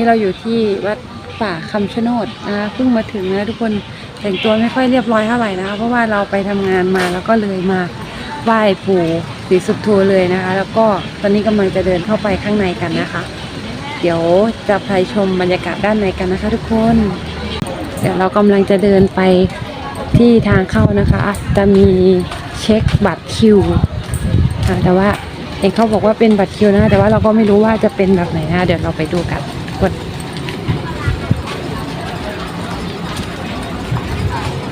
นี้เราอยู่ที่วัดป่าคำชะโนดนะคะเพิ่งมาถึงนะทุกคนแต่งตัวไม่ค่อยเรียบร้อยเท่าไหร่นะคะเพราะว่าเราไปทำงานมาแล้วก็เลยมาไหว้ปู่ศรีสุโธเลยนะคะ แล้วก็ตอนนี้กำลังจะเดินเข้าไปข้างในกันนะคะ เดี๋ยวจะไปชมบรรยากาศด้านในกันนะคะ ทุกคน เดี๋ยวเรากำลังจะเดินไปที่ทางเข้านะคะ จะมีเช็คบัตรคิวแต่ว่าเห็นเขาบอกว่าเป็นบัตรคิวนะ แต่ว่าเราก็ไม่รู้ว่าจะเป็นแบบไหนนะเดี๋ยวเราไปดูกัน กด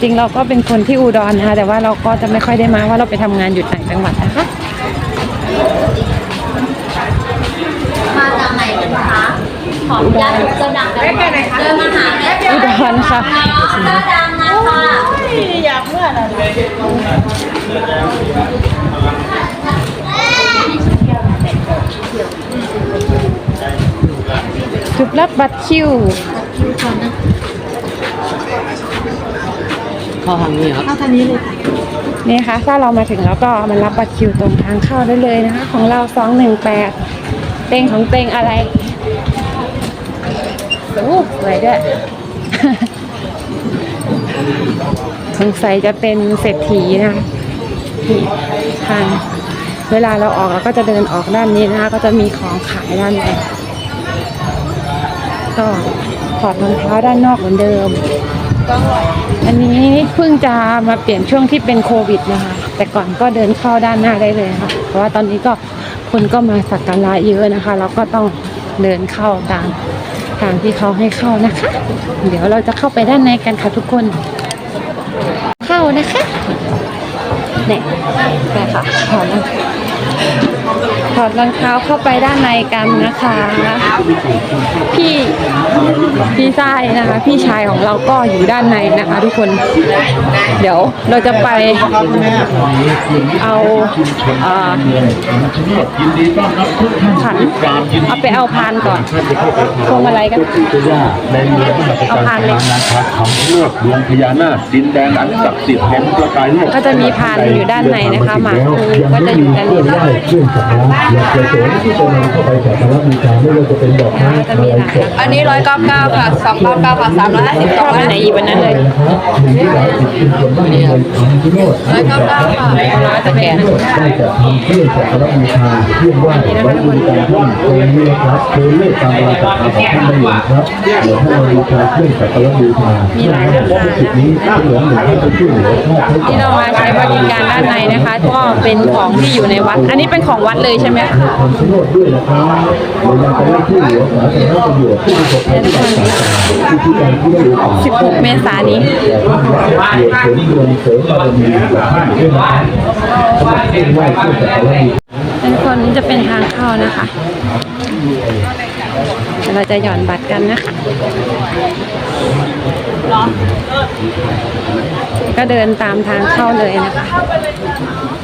จริงเราก็เป็นคนที่อุดรนะคะแต่ว่าเราก็จะไม่ค่อยได้มาว่าเราไปทำงานอยู่ต่างจังหวัดนะคะมาจากไหนกันคะขออนุญาตเจ้าดังกันเดินมาหาเลยอุดรค่ะเจ้าดังนะคะอยากเมื่อไหร่ จุดรับบัตรคิวเข้าทางนี้ครับนี่ค่ะถ้าเรามาถึงแล้วก็มารับบัตรคิวตรงทางเข้าได้เลยนะคะ ของเราสองหนึ่งแปดเต็งของเต็งอะไรโอ้สวยด้วยสงสัยจะเป็นเศรษฐีนะคะนี่ทางเวลาเราออกเราก็จะเดินออกด้านนี้นะคะ ก็จะมีของขายด้านใน ก็ถอดรองเท้าด้านนอกเหมือนเดิม อันนี้เพิ่งจะมาเปลี่ยนช่วงที่เป็นโควิดนะคะ แต่ก่อนก็เดินเข้าด้านหน้าได้เลยค่ะ เพราะว่าตอนนี้ก็คนก็มาสักการะเยอะนะคะ เราก็ต้องเดินเข้าตามทางที่เขาให้เข้านะคะ เดี๋ยวเราจะเข้าไปด้านในกันค่ะทุกคน เข้านะคะเนี่ยไปค่ะถอดรอง ถอดรองเท้าเข้าไปด้านในกันนะคะ พี่พี่ชายนะคะ พี่ชายของเราก็อยู่ด้านในนะคะทุกคน เดี๋ยวเราจะไปเอาอ่าขันเอาไปเอาพานก่อนพวงมาลัยกันผ่าในเมืองมหาเอาการพานเลยนะครับคำเลือกดวงพญานาคดินแดนอันศักดิ์สิทธิ์แห่งประกายโลกก็จะมีพานอยู่ด้านในนะคะหมาปูก็จะอยู่ด้านนี้องสักการะอยากจะเสริมที่จะนำเข้าไปสักการะบูชาไม่ว่าจะเป็นดอกไม้ก็จะมีหลายราคาอันนี้ร้อยเก้าเก้าค่ะสองเก้าเก้าค่ะสามร้อยห้าสิบชอบอันไหนอีกวันนั้นเลย นะครับหนึ่งที่หลายสิบชุมชนบ้านเมืองคำชะโนดร้อยเก้าเก้าค่ะร้อยสแกนได้จัดทำเครื่องสักการะบูชาเครื่องไหว้ไว้บริกาท่านตรงนี้นะครับโดยเลือกตามรายศรัทธาของท่านได้เลยครับเดี๋ยวให้เราบูชาเครื่องสักการะบูชามีหลายราคาจุดนี้ถ้าเหลือหนึ่งให้ไปช่วยเหลือค่าใช้จ่ายที่เรามาใช้บริการด้านในนะคะก็เป็นของที่อยู่ในวัด อันนี้เป็นของวัดเลยใช่ไหมคะคำชโนดด้วยนะครับเรายังจะได้ช่วยเหลือสาธารณประโยชน์ผู้ประสบภัยต่างๆที่ที่การที่ได้รู้16เมษายนนี้เสริมดวงเสริมบารมีกับท่านด้นะครับสำหรับเครื่องไหว้เครื่องสักการะบูชาทุกคนนี้จะเป็นทางเข้านะคะเดี๋ยวเราจะหย่อนบัตรกันนะคะก็เดินตามทางเข้าเลยนะคะ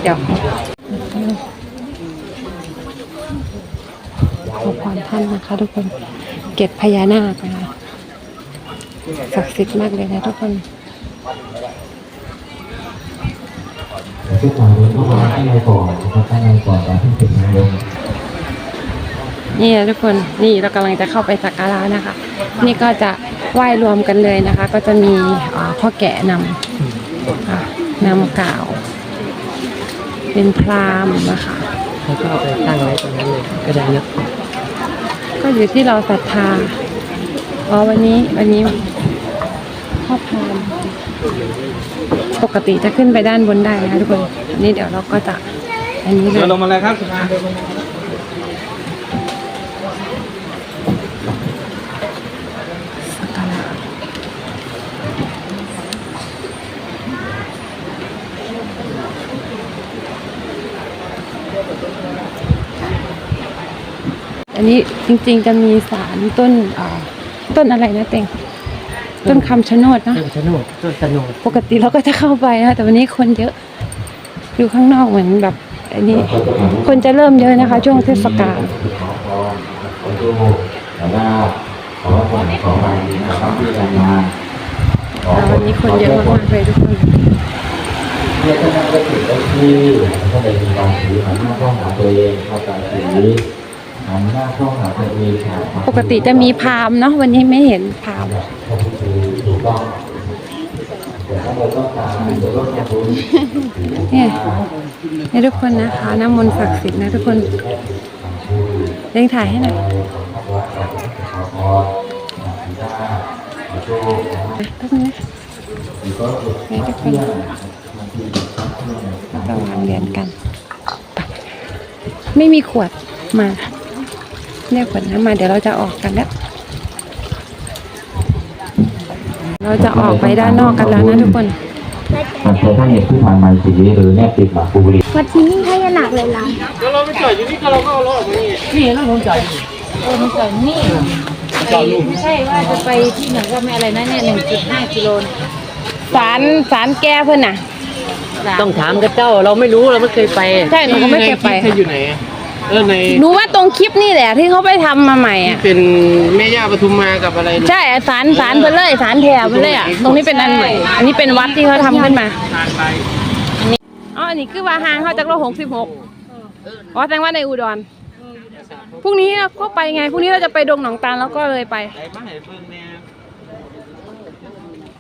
เดี๋ยวขอพรท่านนะคะ ทุกคน เก็บพญานาคนะศักดิ์สิทธิ์มากเลยนะทุกคน ทุกคนเข้ามาข้างในก่อนนะครับข้างในก่อนการที่ถึงนายนี่นะทุกคนนี่เรากำลังจะเข้าไปสักการะนะคะ นี่ก็จะไหว้รวมกันเลยนะคะ ก็จะมีพ่อแก่นำนำกล่าว เป็นพรามนะคะเขาก็เอาไปตั้งไว้ตรงนั้นเลยก็ได้เนะก็อยู่ที่เราศรัทธาอ๋อวันนี้วันนี้พ่อพราม ปกติจะขึ้นไปด้านบนได้นะคะทุกคนอันนี้เดี๋ยวเราก็จะอันนี้เลยลงมาเลยครับสักการะอันนี้จริงๆจะมีสารต้นอ่าต้นอะไรนะเต็ง ต้นคำชะโนดเนอะต้นชะโนดต้นชะโนดปกติเราก็จะเข้าไปนะแต่วันนี้คนเยอะอยู่ข้างนอกเหมือนแบบอันนี้ คนจะเริ่มเยอะนะคะ ช่วงเทศกาลขอโทษแต่ว่าขอพรขอไปนะครับที่ทำงานแต่วันนี้คนเยอะมากๆเลยทุกคนเพื่อท่านก็ถือว่าที่ท่านใดมีการถือหันหน้าเข้าหาตัวเองเข้าการถือหันหน้าเข้าหาตัวเองค่ะปกติจะมีพราหมณ์เนาะวันนี้ไม่เห็นพราหมณ์ถูก ต้องแต่ถ้าเราต้องการเดี๋ยวเราจะรู้เนี่ยทุกคนนะคะน้ำมนต์ศักดิ์สิทธิ์นะทุกคนเร่งถ่ายให้หน่อยทุกคนนะให้ทุกคนระวังเรียนกัน ไม่มีขวดมาเรียกขวดน้ำมาเดี๋ยวเราจะออกกันแล้ว เราจะออกไปด้านนอกกันแล้วนะทุกคนมันใช้ท่าเหตุผู้ผ่านมาสีหรือแนบติดหมาปูบุรีวัดที่นี่ให้ยาหนักเลยล่ะไม่ใช่ว่าจะไปที่เหมือนกับแม่อะไรนะเนี่ยหนึ่งจุดห้ากิโลเนี่ยสารสารแก้เพื่อนน่ะต้องถามกับเจ้าเราไม่รู้เราไม่เคยไป ใช่หนูก็ไม่เคยไปใครอยู่ไหนอะ เออในหนูว่าตรงคลิปนี่แหละที่เขาไปทำมาใหม่อะ เป็นแม่ย่าปทุมมากับอะไรนะใช่สารสารเพื่อนเลยสารแถบเพื่อนเลยอะตรงนี้เป็นอันใหม่อันนี้เป็นวัดที่เขาทำขึ้นมาทานไปอ๋ออันนี้คือว่าห่างเขาจากโลหกสิบหกอ๋อแสดงว่าในอุดรพรุ่งนี้ก็ไปไงพรุ่งนี้เราจะไปดงหนองตาลแล้วก็เลยไป ไหนมาให้เบิ่งแน่อั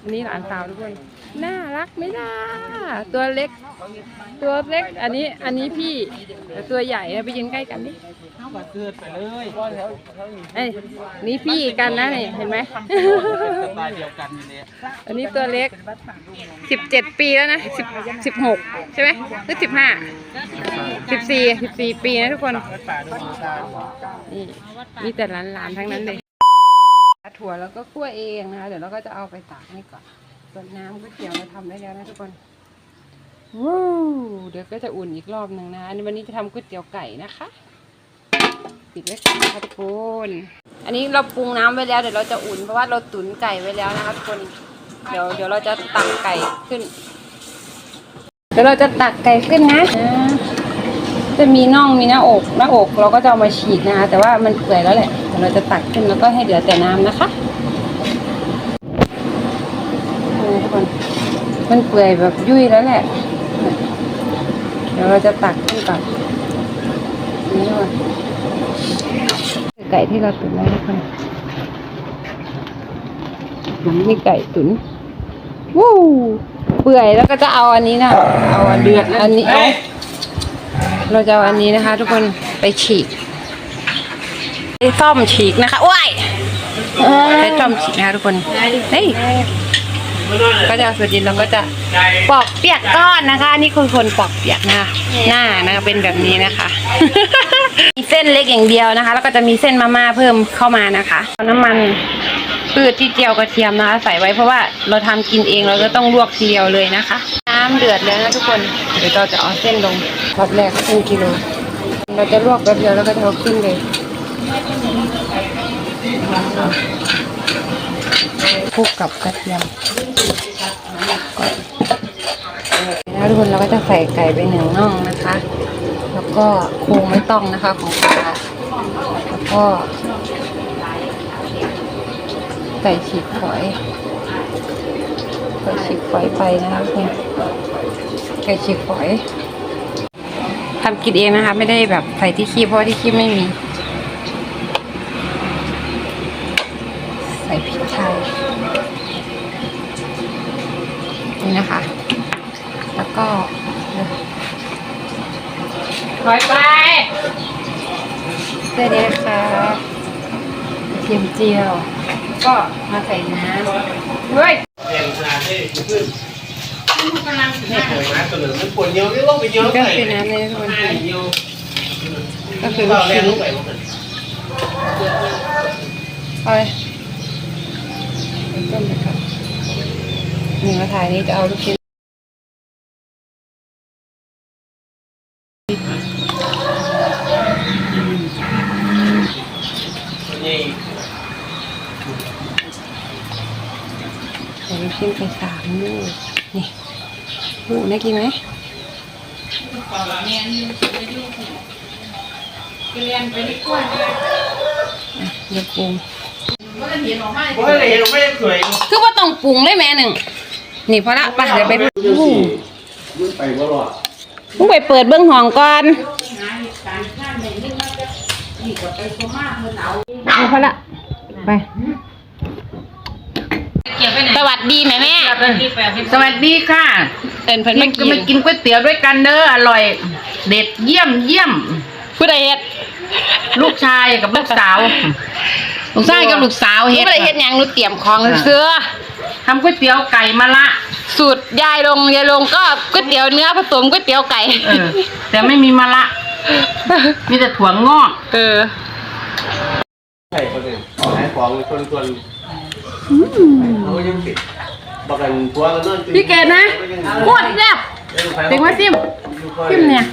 นนี้หลานสาวทุกคน น่ารักไหม่ล่ะตัวเล็ก ตัวเล็ก อันนี้อันนี้พี่แต่ตัวใหญ่นะไปยืนใกล้กันนี่เข้ามาเกิดไปเลยเอ้ยนี่พี่กันนะนี่เห็นไหม สไตล์เดียวกันนี่แหละอันนี้ตัวเล็กสิบเจ็ดปีแล้วนะสิบสิบหกใช่ไหมหรือสิบห้าสิบสี่สิบสี่ปีนะทุกคนป่าดงตาลนี่มีแต่หลานๆทั้งนั้นเลย ถั่วแล้วก็คั่วเองนะคะ เดี๋ยวเราก็จะเอาไปตากนี่ก่อน ส่วนน้ำก๋วยเตี๋ยวเราทำได้แล้วนะทุกคนวู้เดี๋ยวก็จะอุ่นอีกรอบหนึ่งนะอันนี้วันนี้จะทำก๋วยเตี๋ยวไก่นะคะ ปิดไว้ก่อนนะคะทุกคน อันนี้เราปรุงน้ำไว้แล้วเดี๋ยวเราจะอุ่นเพราะว่าเราตุ๋นไก่ไว้แล้วนะคะทุกคน เดี๋ยวเดี๋ยวเราจะตักไก่ขึ้น เดี๋ยวเราจะตักไก่ขึ้นนะ จะมีน่องมีหน้าอกหน้าอกเราก็จะเอามาฉีกนะคะ แต่ว่ามันเปื่อยแล้วแหละเดี๋ยวเราจะตักขึ้นแล้วก็ให้เหลือแต่น้ำนะคะนี่ทุกคนมันเปื่อยแบบยุ่ยแล้วแหละ เดี๋ยวเราจะตักขึ้นก่อนนี่ทุกคนไก่ที่เราตุ๋นไว้ทุกคนนี่ไก่ตุ๋นวู้เปื่อยแล้วก็จะเอาอันนี้นะเอาอันเดือดอันนี้ เราจะเอาอันนี้นะคะ ทุกคนไปฉีกใช้ซ่อมฉีกนะคะโอ้ยใช้ซ่อมฉีกนะคะทุกคนเฮ้ยก็จะเอาส่วนดินเราก็จะปอกเปียกก้อนนะคะนี่คือคนปอกเปียกนะคะหน้านะคะเป็นแบบนี้นะคะ มีเส้นเล็กอย่างเดียวนะคะ แล้วก็จะมีเส้นมาม่าเพิ่มเข้ามานะคะน้ำมันพืชที่เจียวกระเทียมนะคะ ใส่ไว้เพราะว่าเราทำกินเองเราก็ต้องลวกทีเดียวเลยนะคะำเดือดแล้วนะทุกคน เดี๋ยวเราจะเอาเส้นลงรอบแรกครึ่งกิโล เราจะลวกแป๊บเดียวแล้วก็จะเอาขึ้นเลยคลุกกับกระเทียมก่อนแล้วทุกคนเราก็จะใส่ไก่ไปหนึ่งน่องนะคะ แล้วก็โครงไม่ต้องนะคะของปลาแล้วก็ไก่ฉีกฝอย ไก่ฉีกฝอยไปนะคะเนี่ยไก่ฉีกฝอยทำกินเองนะคะ ไม่ได้แบบใส่ที่คีบเพราะว่าที่คีบไม่มี ใส่พริกไทยนี่นะคะ แล้วก็ถอยไปเสร็จแล้วค่ะ เทียมเจียว ก็มาใส่น้ำเฮ้ยเรียนขนาดนี้ขึ้นนี่เคยมาตัวหนึ่งมันปวดเยอะนี่ลงไปเยอะก็เลยคือน้ำเลยทุกคนห้าเยอะก็คือเราลูกแล่ชิ้นนลงไปลงไปเอาเลยต้มไปก่อนหนึ่งกระถายนี้จะเอาลูกชิ้นนี่ กชิ้นไปสามลูกนี่ลูกน่ากินไหมอะเดี๋ยวปรุงเพราะอะไรเราไม่ได้เคยคือว่าต้องปรุงเลยแม่หนึ่งนี่พอละไปเดี๋ยวไปอู้หูมึงไปว่ารอดมึงไปเปิดเบื้องห้องก่อนเอาพอละไป สวัสดีแม่แม่ สวัสดีค่ะ เอินเพิ่นนี่มาก็กินมากินก๋วยเตี๋ยวด้วยกันเด้ออร่อย เด็ดเยี่ยมเยี่ยมผู้ใดเฮ็ดลูกชายกับลูกสาว ลูกชายกับลูกสาวผู้เฮ็ดใดเฮ็ดหยังหนูเตรียมของเสื้อทำก๋วยเตี๋ยวไก่มะละ สูตรยายลงยายลงก็ก๋วยเตี๋ยวเนื้อผสมก๋วยเตี๋ยวไก่เออแต่ไม่มีมะละ มีแต่ถั่วงอก เออใช่คนอื่นขายของคนชวน เขายังติดบอกกันทัวร์กันนั่นพี่เกดนะโคตรแซ่บเด็กว่าซิมซิมเนี่ย